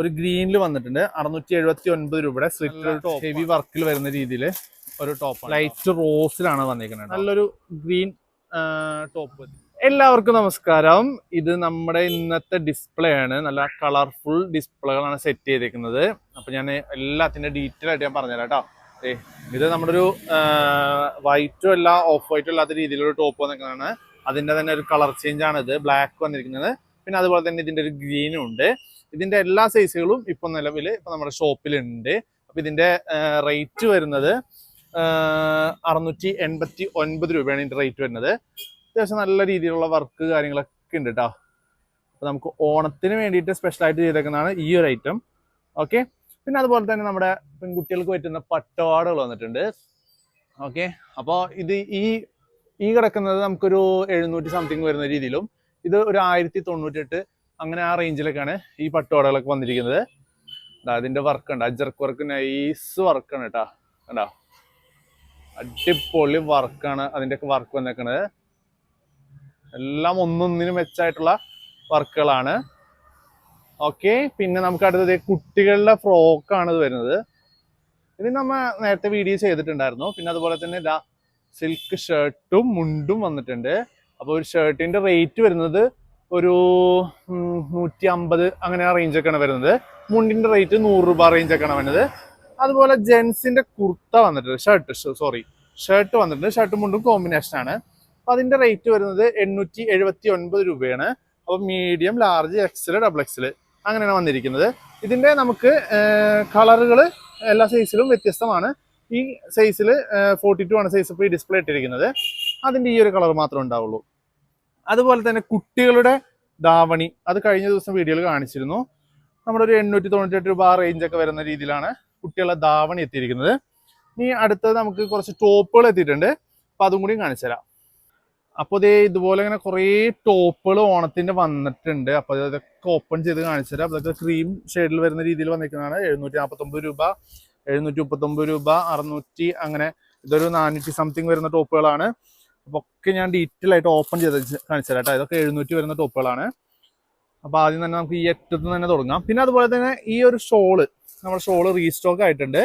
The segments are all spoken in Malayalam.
ഒരു ഗ്രീനിൽ വന്നിട്ടുണ്ട്. അറുന്നൂറ്റി എഴുപത്തി ഒൻപത് രൂപയുടെ സ്ലിറ്റ് ഹെവി വർക്കിൽ വരുന്ന രീതിയിൽ ഒരു ടോപ്പ് ലൈറ്റ് റോസിലാണ് വന്നിരിക്കുന്നത് നല്ലൊരു ഗ്രീൻ ടോപ്പ് എല്ലാവർക്കും നമസ്കാരം. ഇത് നമ്മുടെ ഇന്നത്തെ ഡിസ്പ്ലേ ആണ്. നല്ല കളർഫുൾ ഡിസ്പ്ലേകളാണ് സെറ്റ് ചെയ്തിരിക്കുന്നത്. അപ്പൊ ഞാൻ എല്ലാത്തിന്റെ ഡീറ്റെയിൽ ആയിട്ട് ഞാൻ പറഞ്ഞുതരാം കേട്ടോ. ഏ ഇത് നമ്മുടെ ഒരു വൈറ്റും അല്ല ഓഫ് വൈറ്റും അല്ലാത്ത രീതിയിലൊരു ടോപ്പ് വന്നിരിക്കുന്നതാണ്. അതിന്റെ തന്നെ ഒരു കളർ ചേഞ്ച് ആണ് ഇത്. ബ്ലാക്ക് വന്നിരിക്കുന്നത്. പിന്നെ അതുപോലെ തന്നെ ഇതിന്റെ ഒരു ഗ്രീനും ഉണ്ട്. ഇതിന്റെ എല്ലാ സൈസുകളും ഇപ്പൊ നിലവിൽ ഇപ്പൊ നമ്മുടെ ഷോപ്പിലുണ്ട്. അപ്പൊ ഇതിന്റെ റേറ്റ് വരുന്നത് അറുന്നൂറ്റി എൺപത്തി ഒൻപത് രൂപയാണ് ഇതിന്റെ റേറ്റ് വരുന്നത്. അത്യാവശ്യം നല്ല രീതിയിലുള്ള വർക്ക് കാര്യങ്ങളൊക്കെ ഉണ്ട് കേട്ടോ അപ്പൊ നമുക്ക് ഓണത്തിന് വേണ്ടിയിട്ട് സ്പെഷ്യൽ ആയിട്ട് ചെയ്തേക്കുന്നതാണ് ഈ ഒരു ഐറ്റം ഓക്കെ പിന്നെ അതുപോലെ തന്നെ നമ്മുടെ പെൺകുട്ടികൾക്ക് പറ്റുന്ന പട്ടുപാടുകൾ വന്നിട്ടുണ്ട്. ഓക്കെ അപ്പോൾ ഇത് ഈ ഈ കിടക്കുന്നത് നമുക്കൊരു എഴുന്നൂറ്റി സംതിങ് വരുന്ന രീതിയിലും ഇത് ഒരു ആയിരത്തി തൊണ്ണൂറ്റെട്ട് അങ്ങനെ ആ റേഞ്ചിലൊക്കെയാണ് ഈ പട്ടുപാടകളൊക്കെ വന്നിരിക്കുന്നത്. ദാ അതിന്റെ വർക്ക് ഉണ്ട്. അജർക്ക് വർക്ക് നൈസ് വർക്കാണ് കേട്ടോ കണ്ടോ? അടിപൊളി വർക്കാണ് അതിന്റെയൊക്കെ വർക്ക് വന്നേക്കണത്. എല്ലാം ഒന്നൊന്നിനും മെച്ചായിട്ടുള്ള വർക്കുകളാണ്. ഓക്കെ പിന്നെ നമുക്ക് അടുത്തത് കുട്ടികളുടെ ഫ്രോക്കാണ് ഇത് വരുന്നത്. ഇത് നമ്മൾ നേരത്തെ വീഡിയോ ചെയ്തിട്ടുണ്ടായിരുന്നു. പിന്നെ അതുപോലെ തന്നെ സിൽക്ക് ഷർട്ടും മുണ്ടും വന്നിട്ടുണ്ട്. അപ്പോൾ ഒരു ഷർട്ടിന്റെ റേറ്റ് വരുന്നത് ഒരു നൂറ്റി അമ്പത് അങ്ങനെ ആ റേഞ്ചൊക്കെയാണ് വരുന്നത്. മുണ്ടിന്റെ റേറ്റ് നൂറ് രൂപ റേഞ്ചൊക്കെയാണ് വരുന്നത്. അതുപോലെ ജെൻസിന്റെ കുർത്ത വന്നിട്ടുണ്ട്. ഷർട്ട് സോറി ഷർട്ട് വന്നിട്ടുണ്ട്. ഷർട്ടും മുണ്ടും കോമ്പിനേഷൻ ആണ്. അപ്പൊ അതിന്റെ റേറ്റ് വരുന്നത് എണ്ണൂറ്റി എഴുപത്തി ഒൻപത് രൂപയാണ്. അപ്പൊ medium large XL double XL അങ്ങനെയാണ് വന്നിരിക്കുന്നത്. ഇതിന്റെ നമുക്ക് കളറുകൾ എല്ലാ സൈസിലും വ്യത്യസ്തമാണ്. ഈ സൈസിൽ ഫോർട്ടി ടു ആണ് സൈസ് ഇപ്പോൾ ഈ ഡിസ്പ്ലേ ഇട്ടിരിക്കുന്നത്. അതിന്റെ ഈ ഒരു കളർ മാത്രമേ ഉണ്ടാവുള്ളൂ. അതുപോലെ തന്നെ കുട്ടികളുടെ ധാവണി അത് കഴിഞ്ഞ ദിവസം വീഡിയോയിൽ കാണിച്ചിരുന്നു. നമ്മുടെ ഒരു എണ്ണൂറ്റി തൊണ്ണൂറ്റെട്ട് രൂപ റേഞ്ച് ഒക്കെ വരുന്ന രീതിയിലാണ് കുട്ടികളുടെ ധാവണി എത്തിയിരിക്കുന്നത്. ഇനി അടുത്തത് നമുക്ക് കുറച്ച് ടോപ്പുകൾ എത്തിയിട്ടുണ്ട്. അപ്പൊ അതും കൂടി കാണിച്ചു തരാം. അപ്പോൾ ഇതേ ഇതുപോലെ ഇങ്ങനെ കുറേ ടോപ്പുകൾ ഓണത്തിന്റെ വന്നിട്ടുണ്ട്. അപ്പൊ അതൊക്കെ ഓപ്പൺ ചെയ്ത് കാണിച്ചു തരാം. അതൊക്കെ ക്രീം ഷെയ്ഡിൽ വരുന്ന രീതിയിൽ വന്നിരിക്കുന്നതാണ്. എഴുന്നൂറ്റി നാൽപ്പത്തൊമ്പത് രൂപ എഴുന്നൂറ്റി മുപ്പത്തൊമ്പത് രൂപ അറുന്നൂറ്റി അങ്ങനെ ഇതൊരു നാനൂറ്റി സംതിങ് വരുന്ന ടോപ്പുകളാണ്. അപ്പൊ ഒക്കെ ഞാൻ ഡീറ്റെയിൽ ആയിട്ട് ഓപ്പൺ ചെയ്ത് കാണിച്ചു തരാം കേട്ടോ. ഇതൊക്കെ എഴുന്നൂറ്റി വരുന്ന ടോപ്പുകളാണ്. അപ്പൊ ആദ്യം തന്നെ നമുക്ക് ഈ അറ്റത്ത് തന്നെ തുടങ്ങാം. പിന്നെ അതുപോലെ തന്നെ ഈ ഒരു ഷോൾ നമ്മുടെ ഷോൾ റീസ്റ്റോക്ക് ആയിട്ടുണ്ട്.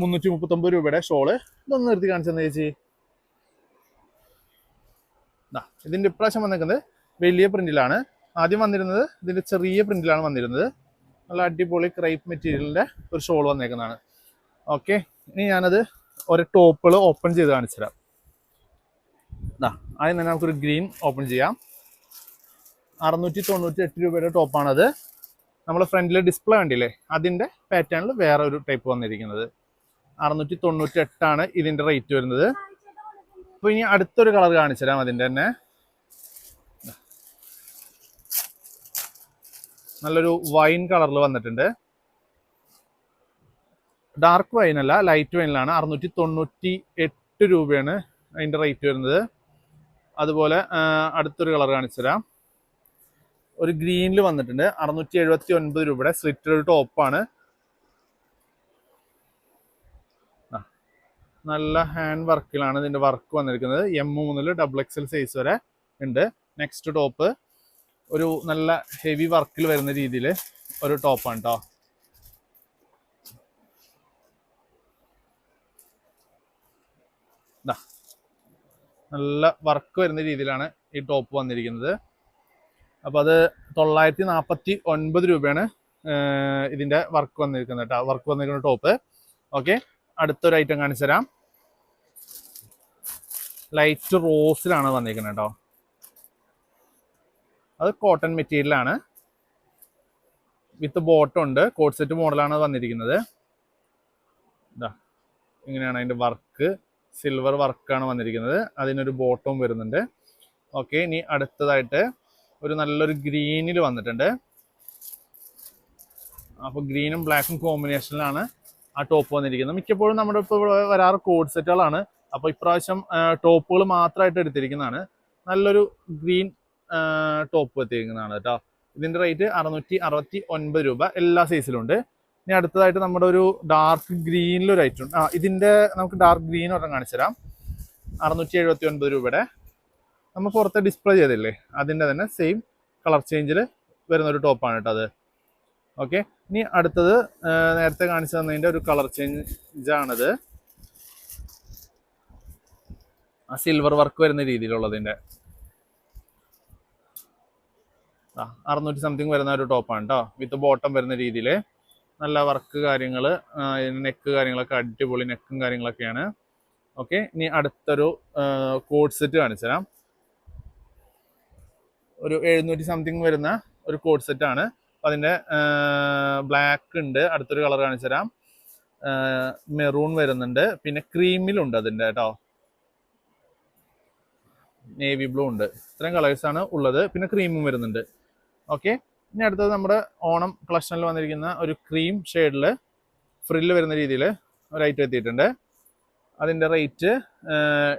മുന്നൂറ്റി മുപ്പത്തൊമ്പത് രൂപയുടെ ഷോൾ. ഇതൊന്ന് നിർത്തി കാണിച്ചെന്ന് ചേച്ചി? ദാ, ഇതിന്റെ ഇപ്രാവശ്യം വന്നിരിക്കുന്നത് വലിയ പ്രിന്റിലാണ്. ആദ്യം വന്നിരുന്നത് ഇതിന്റെ ചെറിയ പ്രിന്റിലാണ് വന്നിരുന്നത്. നല്ല അടിപൊളി ക്രൈപ്പ് മെറ്റീരിയലിന്റെ ഒരു ഷോൾ വന്നേക്കുന്നതാണ്. ഓക്കെ ഇനി ഞാനത് ഒരു ടോപ്പുകൾ ഓപ്പൺ ചെയ്ത് കാണിച്ചു തരാം ദാ, ആദ്യം തന്നെ നമുക്കൊരു ഗ്രീൻ ഓപ്പൺ ചെയ്യാം. അറുന്നൂറ്റി തൊണ്ണൂറ്റി എട്ട് രൂപയുടെ ടോപ്പാണത് നമ്മൾ ഫ്രണ്ടിൽ ഡിസ്പ്ലേ കണ്ടില്ലേ? അതിന്റെ പാറ്റേണിൽ വേറെ ഒരു ടൈപ്പ് വന്നിരിക്കുന്നത്. അറുന്നൂറ്റി തൊണ്ണൂറ്റി എട്ടാണ് ഇതിന്റെ റേറ്റ് വരുന്നത്. അപ്പോൾ ഇനി അടുത്തൊരു കളർ കാണിച്ചു തരാം അതിന്റെ തന്നെ. നല്ലൊരു വൈൻ കളറിൽ വന്നിട്ടുണ്ട്. ഡാർക്ക് വൈൻ അല്ല ലൈറ്റ് വൈനിലാണ് അറുന്നൂറ്റി തൊണ്ണൂറ്റി എട്ട് രൂപയാണ് അതിന്റെ റേറ്റ് വരുന്നത്. അതുപോലെ അടുത്തൊരു കളർ കാണിച്ചു തരാം. ഒരു ഗ്രീനിൽ വന്നിട്ടുണ്ട്. അറുന്നൂറ്റി എഴുപത്തി ഒൻപത് രൂപയുടെ സ്ലിറ്റഡ് ഒരു ടോപ്പാണ് നല്ല ഹാൻഡ് വർക്കിലാണ് ഇതിന്റെ വർക്ക് വന്നിരിക്കുന്നത്. എം മുതൽ ഡബിൾ എക്സൽ സൈസ് വരെ ഉണ്ട്. നെക്സ്റ്റ് ടോപ്പ് ഒരു നല്ല ഹെവി വർക്കിൽ വരുന്ന രീതിയിൽ ഒരു ടോപ്പാണ് കേട്ടോ നല്ല വർക്ക് വരുന്ന രീതിയിലാണ് ഈ ടോപ്പ് വന്നിരിക്കുന്നത്. അപ്പോൾ അത് തൊള്ളായിരത്തി നാൽപ്പത്തി ഒൻപത് രൂപയാണ് ഇതിന്റെ വർക്ക് വന്നിരിക്കുന്നത് കേട്ടോ. വർക്ക് വന്നിരിക്കുന്ന ടോപ്പ് ഓക്കെ അടുത്തൊരു ഐറ്റം കാണിച്ചു തരാം. ലൈറ്റ് റോസിലാണ് വന്നിരിക്കുന്നത് കേട്ടോ. അത് കോട്ടൺ മെറ്റീരിയലാണ് വിത്ത് ബോട്ടം ഉണ്ട്. കോട്ട് സെറ്റ് മോഡലാണ് വന്നിരിക്കുന്നത്. ഇതാ ഇങ്ങനെയാണ് അതിന്റെ വർക്ക് സിൽവർ വർക്കാണ് വന്നിരിക്കുന്നത്. അതിനൊരു ബോട്ടവും വരുന്നുണ്ട്. ഓക്കെ ഇനി അടുത്തതായിട്ട് ഒരു നല്ലൊരു ഗ്രീനിൽ വന്നിട്ടുണ്ട്. അപ്പോൾ ഗ്രീനും ബ്ലാക്കും കോമ്പിനേഷനിലാണ് ആ ടോപ്പ് വന്നിരിക്കുന്നത്. മിക്കപ്പോഴും നമ്മുടെ ഇപ്പോൾ വരാറ് കോഡ് സെറ്റുകളാണ് അപ്പോൾ ഇപ്രാവശ്യം ടോപ്പുകൾ മാത്രമായിട്ട് എടുത്തിരിക്കുന്നതാണ്. നല്ലൊരു ഗ്രീൻ ടോപ്പ് എത്തിയിരിക്കുന്നതാണ് കേട്ടോ. ഇതിന്റെ റേറ്റ് അറുന്നൂറ്റി അറുപത്തി ഒൻപത് രൂപ എല്ലാ സൈസിലും ഉണ്ട്. ഇനി അടുത്തതായിട്ട് നമ്മുടെ ഒരു ഡാർക്ക് ഗ്രീനിൽ ഒരു ഐറ്റം ഉണ്ട്. ആ ഇതിന്റെ നമുക്ക് ഡാർക്ക് ഗ്രീൻ ഒരെണ്ണം കാണിച്ചു തരാം അറുന്നൂറ്റി എഴുപത്തി ഒൻപത് രൂപയുടെ. നമ്മൾ പുറത്തെ ഡിസ്പ്ലേ ചെയ്തില്ലേ? അതിന്റെ തന്നെ സെയിം കളർ ചേഞ്ചിൽ വരുന്ന ഒരു ടോപ്പാണ് കേട്ടോ അത്. ഓക്കെ ഇനി അടുത്തത് നേരത്തെ കാണിച്ചു തന്നതിന്റെ ഒരു കളർ ചേഞ്ച് ആണിത് ആ സിൽവർ വർക്ക് വരുന്ന രീതിയിലുള്ളതിന്റെ അറുന്നൂറ്റി സംതിങ് വരുന്ന ഒരു ടോപ്പാണ് കേട്ടോ. വിത്ത് ബോട്ടം വരുന്ന രീതിയിൽ നല്ല വർക്ക് കാര്യങ്ങൾ നെക്ക് കാര്യങ്ങളൊക്കെ അടിപൊളി നെക്കും കാര്യങ്ങളൊക്കെയാണ്. ഓക്കെ ഇനി അടുത്തൊരു കോഡ് സെറ്റ് കാണിച്ചു തരാം. ഒരു എഴുന്നൂറ്റി സംതിങ് വരുന്ന ഒരു കോഡ് സെറ്റ് ആണ്. അപ്പം അതിന്റെ ബ്ലാക്ക് ഉണ്ട്. അടുത്തൊരു കളർ കാണിച്ചു തരാം. മെറൂൺ വരുന്നുണ്ട്. പിന്നെ ക്രീമിലുണ്ട് അതിന്റെ കേട്ടോ. നേവി ബ്ലൂ ഉണ്ട്. ഇത്രയും കളേഴ്സാണ് ഉള്ളത്. പിന്നെ ക്രീമും വരുന്നുണ്ട്. ഓക്കെ ഇനി അടുത്തത് നമ്മുടെ ഓണം കളക്ഷനിൽ വന്നിരിക്കുന്ന ഒരു ക്രീം ഷെയ്ഡിൽ ഫ്രില്ല് വരുന്ന രീതിയിൽ ഒരു ഐറ്റം എത്തിയിട്ടുണ്ട്. അതിന്റെ റേറ്റ്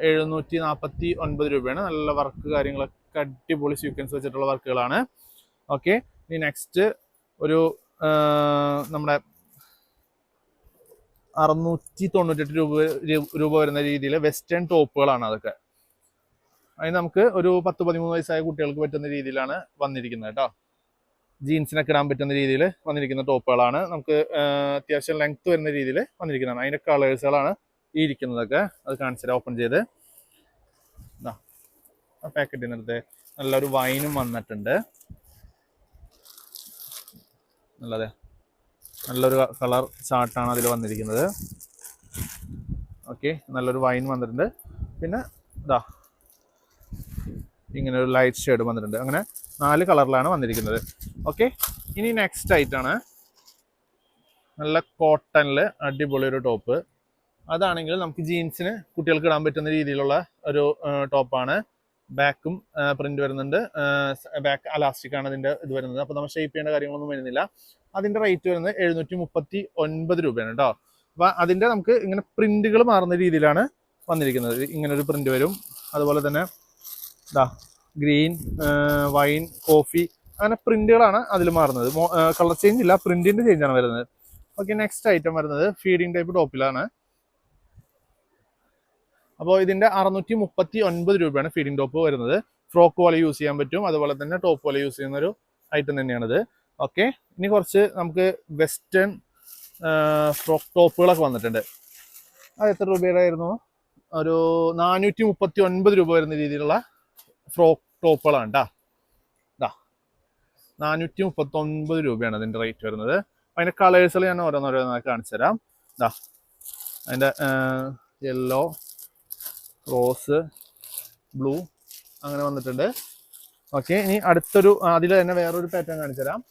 എഴുന്നൂറ്റി നാൽപ്പത്തി ഒൻപത് രൂപയാണ്. നല്ല വർക്ക് കാര്യങ്ങളൊക്കെ അടിപൊളി സീക്വൻസ് വെച്ചിട്ടുള്ള വർക്കുകളാണ്. ഓക്കെ ഇനി നെക്സ്റ്റ് ഒരു നമ്മുടെ അറുന്നൂറ്റി തൊണ്ണൂറ്റെട്ട് രൂപ രൂപ വരുന്ന രീതിയിൽ വെസ്റ്റേൺ ടോപ്പുകളാണ് അതൊക്കെ. അതിന് നമുക്ക് ഒരു പത്ത് പതിമൂന്ന് വയസ്സായ കുട്ടികൾക്ക് പറ്റുന്ന രീതിയിലാണ് വന്നിരിക്കുന്നത് കേട്ടോ. ജീൻസിനൊക്കെ ഇടാൻ പറ്റുന്ന രീതിയിൽ വന്നിരിക്കുന്ന ടോപ്പുകളാണ്. നമുക്ക് അത്യാവശ്യം ലെങ്ത് വരുന്ന രീതിയിൽ വന്നിരിക്കുന്നതാണ്. അതിന്റെ കളേഴ്സുകളാണ് ഈ ഇരിക്കുന്നതൊക്കെ. അത് കാണിച്ചിട്ട് ഓപ്പൺ ചെയ്ത്. ആ പാക്കറ്റിൽ നിന്നെടുത്ത് നല്ലൊരു വൈനും വന്നിട്ടുണ്ട്. നല്ലതെ. നല്ലൊരു കളർ ചാർട്ടാണ് അതിൽ വന്നിരിക്കുന്നത്. ഓക്കെ നല്ലൊരു വൈൻ വന്നിട്ടുണ്ട്. പിന്നെ ഇതാ ഇങ്ങനെ ഒരു ലൈറ്റ് ഷെയ്ഡ് വന്നിട്ടുണ്ട്. അങ്ങനെ നാല് കളറിലാണ് വന്നിരിക്കുന്നത്. ഓക്കെ ഇനി നെക്സ്റ്റ് ആയിട്ടാണ്. നല്ല കോട്ടണിൽ അടിപൊളി ഒരു ടോപ്പ് അതാണെങ്കിൽ നമുക്ക് ജീൻസിന് കുട്ടികൾക്ക് ഇടാൻ പറ്റുന്ന രീതിയിലുള്ള ഒരു ടോപ്പാണ് ബാക്കും പ്രിന്റ് വരുന്നുണ്ട്. ബാക്ക് അലാസ്റ്റിക് ആണ് അതിന്റെ ഇത് വരുന്നത്. അപ്പോൾ നമ്മൾ ഷേപ്പ് ചെയ്യേണ്ട കാര്യങ്ങളൊന്നും വരുന്നില്ല. അതിന്റെ റേറ്റ് വരുന്നത് എഴുന്നൂറ്റി മുപ്പത്തി ഒൻപത് രൂപയാണ് കേട്ടോ അപ്പോൾ അതിന്റെ നമുക്ക് ഇങ്ങനെ പ്രിന്റുകൾ മാറുന്ന രീതിയിലാണ് വന്നിരിക്കുന്നത്. ഇങ്ങനെ ഒരു പ്രിന്റ് വരും. അതുപോലെ തന്നെ ഇതാ ഗ്രീൻ വൈൻ കോഫി അങ്ങനെ പ്രിന്റുകളാണ് അതിൽ മാറുന്നത്. കളർ ചേഞ്ച് ഇല്ല പ്രിന്റിന്റെ ചേഞ്ച് ആണ് വരുന്നത്. ഓക്കെ നെക്സ്റ്റ് ഐറ്റം വരുന്നത് ഫീഡിംഗ് ടൈപ്പ് ടോപ്പിലാണ്. അപ്പോൾ ഇതിന്റെ അറുന്നൂറ്റി മുപ്പത്തി ഒൻപത് രൂപയാണ് ഫീഡിംഗ് ടോപ്പ് വരുന്നത്. ഫ്രോക്ക് പോലെ യൂസ് ചെയ്യാൻ പറ്റും. അതുപോലെ തന്നെ ടോപ്പ് പോലെ യൂസ് ചെയ്യുന്ന ഒരു ഐറ്റം തന്നെയാണിത്. ഓക്കെ ഇനി കുറച്ച് നമുക്ക് വെസ്റ്റേൺ ഫ്രോക്ക് ടോപ്പുകളൊക്കെ വന്നിട്ടുണ്ട്. അത് എത്ര രൂപയുടെ ആയിരുന്നു ഒരു നാനൂറ്റി മുപ്പത്തി ഒൻപത് രൂപ വരുന്ന രീതിയിലുള്ള ഫ്രോക്ക് ടോപ്പുകളാണ് കേട്ടോ നാനൂറ്റി മുപ്പത്തി ഒൻപത് രൂപയാണ് അതിന്റെ റേറ്റ് വരുന്നത്. അതിന്റെ കളേഴ്സിൽ ഞാൻ ഓരോന്നോരോന്നായി കാണിച്ചു തരാം ഇതാ അതിന്റെ യെല്ലോ റോസ് ബ്ലൂ അങ്ങനെ വന്നിട്ടുണ്ട്. ഓക്കെ ഇനി അടുത്തൊരു അതിൽ തന്നെ വേറൊരു പാറ്റേൺ കാണിച്ചു തരാം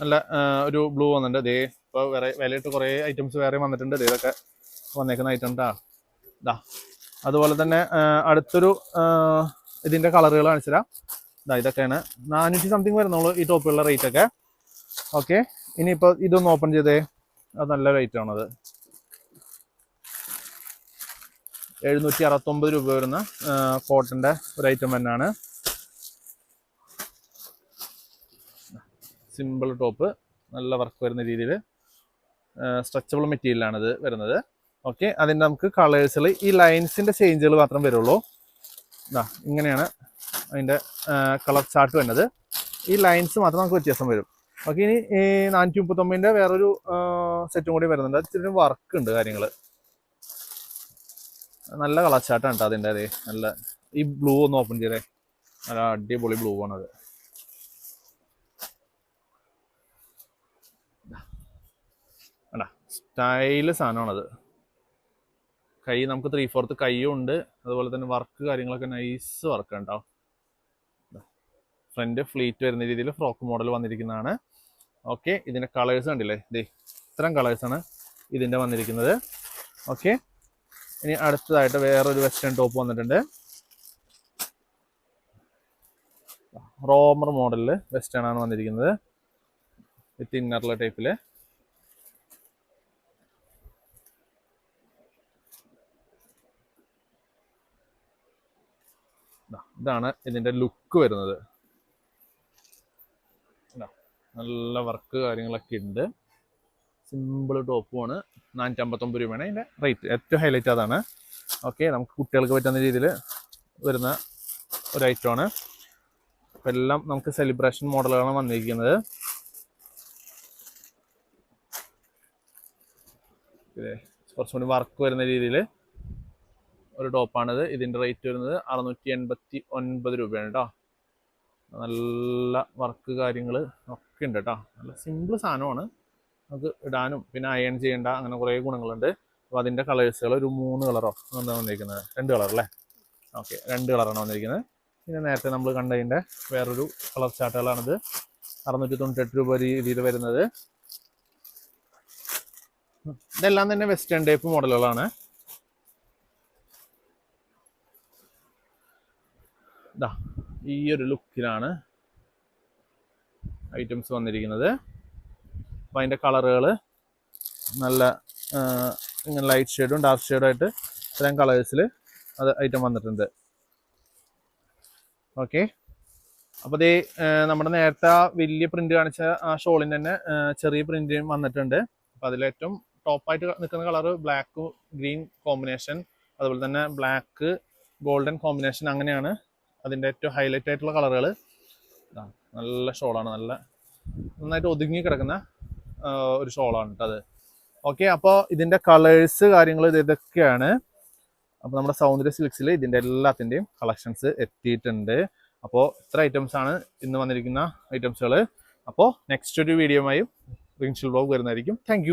നല്ല ഒരു ബ്ലൂ വന്നിട്ടുണ്ട്. ദേ ഇപ്പോൾ വേറെ വിലയിട്ട് കുറേ ഐറ്റംസ് വേറെ വന്നിട്ടുണ്ട്. ഇതൊക്കെ വന്നേക്കുന്ന ഐറ്റം ഇതാ അതുപോലെ തന്നെ അടുത്തൊരു ഇതിന്റെ കളറുകൾ കാണിച്ചു തരാം. ഇതാ ഇതൊക്കെയാണ്. നാനൂറ്റി സംതിങ് വരുന്നുള്ളൂ ഈ ടോപ്പുകളുടെ റേറ്റ് ഒക്കെ. ഓക്കെ ഇനിയിപ്പോൾ ഇതൊന്ന് ഓപ്പൺ ചെയ്തേ. അത് നല്ല റേറ്റ് ആണത്. എഴുന്നൂറ്റി അറുപത്തൊമ്പത് രൂപ വരുന്ന കോട്ടന്റെ ഒരു ഐറ്റം തന്നെയാണ്. സിമ്പിൾ ടോപ്പ് നല്ല വർക്ക് വരുന്ന രീതിയിൽ സ്ട്രെച്ചബിൾ മെറ്റീരിയലാണ് ഇത് വരുന്നത്. ഓക്കെ അതിന്റെ നമുക്ക് കളേഴ്സിൽ ഈ ലൈൻസിന്റെ ചേഞ്ചുകൾ മാത്രം വരുള്ളൂ. ഇതാ ഇങ്ങനെയാണ് അതിന്റെ കളർ ചാർട്ട് വരുന്നത്. ഈ ലൈൻസ് മാത്രം നമുക്ക് വ്യത്യാസം വരും. ഓക്കെ ഇനി ഈ നാനൂറ്റി മുപ്പത്തൊമ്പതിന്റെ വേറൊരു സെറ്റും കൂടി വരുന്നുണ്ട്. അത് ഇച്ചിരി വർക്ക് ഉണ്ട് കാര്യങ്ങൾ നല്ല കളർ ചാർട്ടാണ് കേട്ടോ അതിന്റെ അതെ നല്ല ഈ ബ്ലൂ ഒന്ന് ഓപ്പൺ ചെയ്തേ. നല്ല അടിപൊളി ബ്ലൂ ആണത് സ്റ്റൈൽ സാധനമാണത്. കൈ നമുക്ക് ത്രീ ഫോർത്ത് കൈയും ഉണ്ട്. അതുപോലെ തന്നെ വർക്ക് കാര്യങ്ങളൊക്കെ നൈസ് വർക്ക് ഉണ്ടോ? ഫ്രണ്ട് ഫ്ലീറ്റ് വരുന്ന രീതിയിൽ ഫ്രോക്ക് മോഡൽ വന്നിരിക്കുന്നതാണ്. ഓക്കെ ഇതിന്റെ കളേഴ്സ് കണ്ടില്ലേ? ദേ ഇത്തരം കളേഴ്സാണ് ഇതിന്റെ വന്നിരിക്കുന്നത്. ഓക്കെ ഇനി അടുത്തതായിട്ട് വേറൊരു വെസ്റ്റേൺ ടോപ്പ് വന്നിട്ടുണ്ട്. റോമർ മോഡലിൽ വെസ്റ്റേൺ ആണ് വന്നിരിക്കുന്നത്. വിത്ത് ഇന്നറിലെ ടൈപ്പിൽ ഇതാണ് ഇതിന്റെ ലുക്ക് വരുന്നത്. നല്ല വർക്ക് കാര്യങ്ങളൊക്കെ ഉണ്ട്. സിമ്പിൾ ടോപ്പുമാണ് നാനൂറ്റമ്പത്തൊമ്പത് രൂപയാണ് അതിന്റെ റേറ്റ് ഏറ്റവും ഹൈലൈറ്റ് അതാണ്. ഓക്കെ നമുക്ക് കുട്ടികൾക്ക് പറ്റുന്ന രീതിയിൽ വരുന്ന ഒരു ഐറ്റമാണ് അപ്പം എല്ലാം നമുക്ക് സെലിബ്രേഷൻ മോഡലുകളാണ് വന്നിരിക്കുന്നത്. കുറച്ചും കൂടി വർക്ക് വരുന്ന രീതിയിൽ ഒരു ടോപ്പാണിത്. ഇതിന്റെ റേറ്റ് വരുന്നത് അറുന്നൂറ്റി എൺപത്തി ഒൻപത് രൂപയാണ് കേട്ടോ നല്ല വർക്ക് കാര്യങ്ങൾ ഒക്കെ ഉണ്ട് കേട്ടോ നല്ല സിമ്പിൾ സാധനമാണ്. നമുക്ക് ഇടാനും പിന്നെ അയൺ ചെയ്യേണ്ട അങ്ങനെ കുറേ ഗുണങ്ങളുണ്ട്. അപ്പോൾ അതിന്റെ കളേഴ്സുകൾ ഒരു മൂന്ന് കളറോ എന്താണ് വന്നിരിക്കുന്നത്? രണ്ട് കളർ അല്ലേ? ഓക്കെ രണ്ട് കളറാണ് വന്നിരിക്കുന്നത്. പിന്നെ നേരത്തെ നമ്മൾ കണ്ടതിന്റെ വേറൊരു കളർ ചാർട്ടുകളാണിത് അറുന്നൂറ്റി തൊണ്ണൂറ്റെട്ട് രൂപ രീതിയിൽ വരുന്നത്. ഇതെല്ലാം തന്നെ വെസ്റ്റേൺ ടൈപ്പ് മോഡലുകളാണ് ഇതാ ഈ ഒരു ലുക്കിലാണ് ഐറ്റംസ് വന്നിരിക്കുന്നത്. അപ്പം അതിന്റെ കളറുകൾ നല്ല ഇങ്ങനെ ലൈറ്റ് ഷെയ്ഡും ഡാർക്ക് ഷെയ്ഡും ആയിട്ട് ഇത്രയും കളേഴ്സിൽ അത് ഐറ്റം വന്നിട്ടുണ്ട്. ഓക്കെ അപ്പോൾ ആ, നമ്മുടെ നേരത്തെ വലിയ പ്രിന്റ് കാണിച്ച ആ ഷോളിന്റെ തന്നെ ചെറിയ പ്രിന്റും വന്നിട്ടുണ്ട്. അപ്പോൾ അതിലേറ്റവും ടോപ്പായിട്ട് നിൽക്കുന്ന കളർ ബ്ലാക്ക് ഗ്രീൻ കോമ്പിനേഷൻ അതുപോലെ തന്നെ ബ്ലാക്ക് ഗോൾഡൻ കോമ്പിനേഷൻ അങ്ങനെയാണ് അതിന്റെ ഏറ്റവും ഹൈലൈറ്റ് ആയിട്ടുള്ള കളറുകൾ ഇതാണ് നല്ല ഷോളാണ് നല്ല നന്നായിട്ട് ഒതുങ്ങി കിടക്കുന്ന ഒരു ഷോളാണ് കേട്ടോ അത്. ഓക്കെ അപ്പോൾ ഇതിന്റെ കളേഴ്സ് കാര്യങ്ങൾ ഇത് ഇതൊക്കെയാണ്. അപ്പോൾ നമ്മുടെ സൗന്ദര്യ സിൽക്സിൽ ഇതിന്റെ എല്ലാത്തിന്റെയും കളക്ഷൻസ് എത്തിയിട്ടുണ്ട്. അപ്പോൾ ഇത്ര ഐറ്റംസ് ആണ് ഇന്ന് വന്നിരിക്കുന്ന ഐറ്റംസുകൾ അപ്പോൾ നെക്സ്റ്റ് ഒരു വീഡിയോയുമായും റിൻഷിൽ ബ്ലോഗ് വരുന്നതായിരിക്കും. താങ്ക്